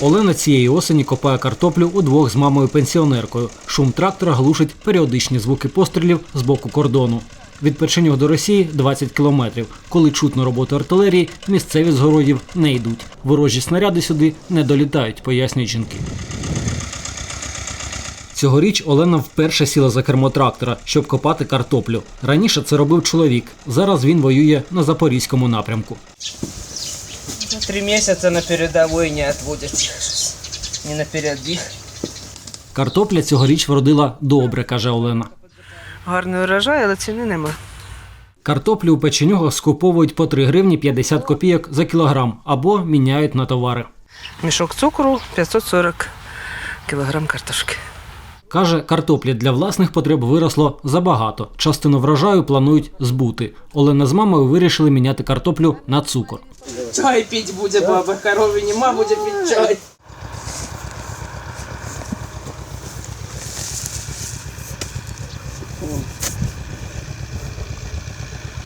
Олена цієї осені копає картоплю удвох з мамою пенсіонеркою. Шум трактора глушить періодичні звуки пострілів з боку кордону. Від Печенюг до Росії 20 кілометрів. Коли чутно роботу артилерії, місцеві з городів не йдуть. Ворожі снаряди сюди не долітають, пояснюють жінки. Цьогоріч Олена вперше сіла за кермо трактора, щоб копати картоплю. Раніше це робив чоловік. Зараз він воює на запорізькому напрямку. Три месяца на передовой не отводят. Не на передвиг. Картопля цьогоріч вродила добре, каже Олена. Гарний урожай, але ціни нема. Картоплю у печенюгах скуповують по 3 гривні 50 копійок за кілограм або міняють на товари. Мішок цукру 540 кілограм картошки. Каже, картоплі для власних потреб виросло забагато. Частину врожаю планують збути. Олена з мамою вирішили міняти картоплю на цукор. Чай пить буде баба, корові нема, буде пить чай.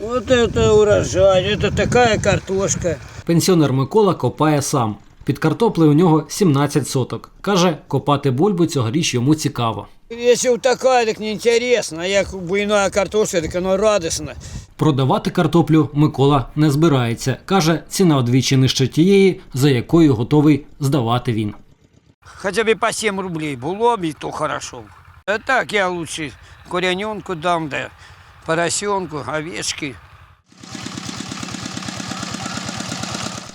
Вот это урожай, это такая картошка. Пенсіонер Микола копає сам. Під картоплею у нього 17 соток. Каже, копати бульбу цьогоріч йому цікаво. Если вот такая, так неинтересно, а як буйная картошка, так оно радостно. Продавати картоплю Микола не збирається. Каже, ціна вдвічі нижче тієї, за якою готовий здавати він. Хотя бы по 7 рублей було б, і то хорошо. А так я лучше куряненку дам, да поросенку, овечки.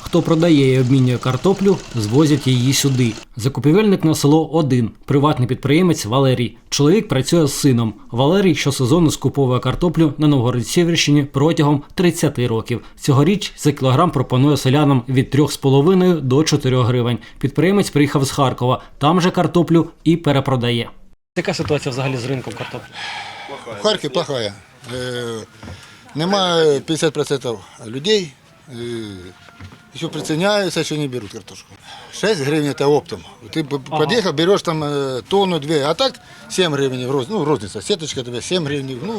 Хто продає і обмінює картоплю, звозять її сюди. Закупівельник на село один, приватний підприємець Валерій. Чоловік працює з сином. Валерій щосезону скуповує картоплю на Новгород-Сіверщині протягом 30 років. Цьогоріч за кілограм пропонує селянам від 3,5 до 4 гривень. Підприємець приїхав з Харкова, там же картоплю і перепродає. Яка ситуація взагалі з ринком картоплі? В Харкові плохая. Е, Немає 50% людей. Е, Еще приценяются, еще не берут картошку. 6 гривен это оптом. Ты п- подъехал, берешь там э, тонну, две, а так 7 гривен, в роз- ну, розница. Сеточка тебе 7 гривен, ну,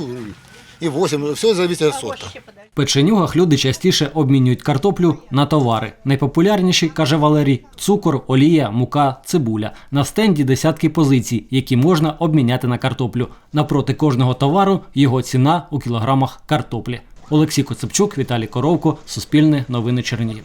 и 8, все зависит от сорта. В печенюгах люди частіше обмінюють картоплю на товари. Найпопулярніші, каже Валерій, цукор, олія, мука, цибуля. На стенді десятки позицій, які можна обміняти на картоплю. Напроти кожного товару його ціна у кілограмах картоплі. Олексій Коцепчук, Віталій Коровко, Суспільне новини Чернігів.